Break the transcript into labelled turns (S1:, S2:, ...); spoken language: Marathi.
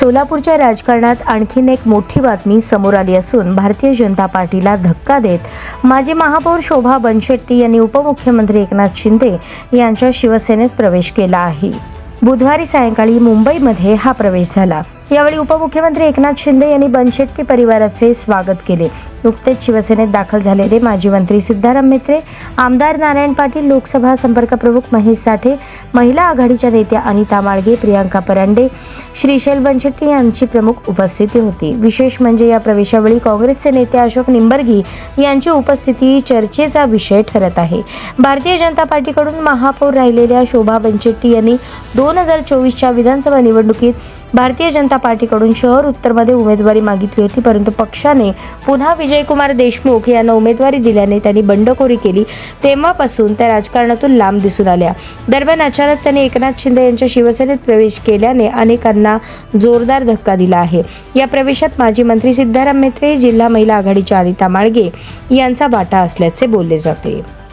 S1: सोलापूरच्या राजकारणात आणखीन एक मोठी बातमी समोर आली असून भारतीय जनता पार्टीला धक्का देत माजी महापौर शोभा बनशेट्टी यांनी उपमुख्यमंत्री एकनाथ शिंदे यांच्या शिवसेनेत प्रवेश केला आहे. बुधवारी सायंकाळी मुंबईमध्ये हा प्रवेश झाला. यावेळी उपमुख्यमंत्री एकनाथ शिंदे यांनी बनशेट्टी परिवाराचे स्वागत केले. नुकतेच शिवसेनेत दाखल झालेले माजी मंत्री सिद्धाराम मित्रे आमदार नारायण पाटील लोकसभा संपर्क प्रमुख महेश साठे महिला आघाडीच्या नेत्या अनिता माळगे प्रियांका परांडे श्रीशैल बनशेट्टी यांची प्रमुख उपस्थिती होती. विशेष म्हणजे या प्रवेशावेळी काँग्रेसचे नेते अशोक निंबर्गी यांची उपस्थिती चर्चेचा विषय ठरत आहे. भारतीय जनता पार्टीकडून महापौर राहिलेल्या शोभा बनशेट्टी यांनी दोन हजार चोवीसच्या विधानसभा निवडणुकीत भारतीय जनता पार्टीकडून शहर उत्तरमध्ये उमेदवारी मागितली होती परंतु पक्षाने पुन्हा विजयकुमार देशमुख यांना उमेदवारी दिल्याने त्यांनी बंडखोरी केली. तेव्हापासून त्या राजकारणातून लांब दिसून आल्या. दरम्यान अचानक त्यांनी एकनाथ शिंदे यांच्या शिवसेनेत प्रवेश केल्याने अनेकांना जोरदार धक्का दिला आहे. या प्रवेशात माजी मंत्री सिद्धाराम मेत्रे जिल्हा महिला आघाडीच्या अनिता माळगे यांचा वाटा असल्याचे बोलले जाते.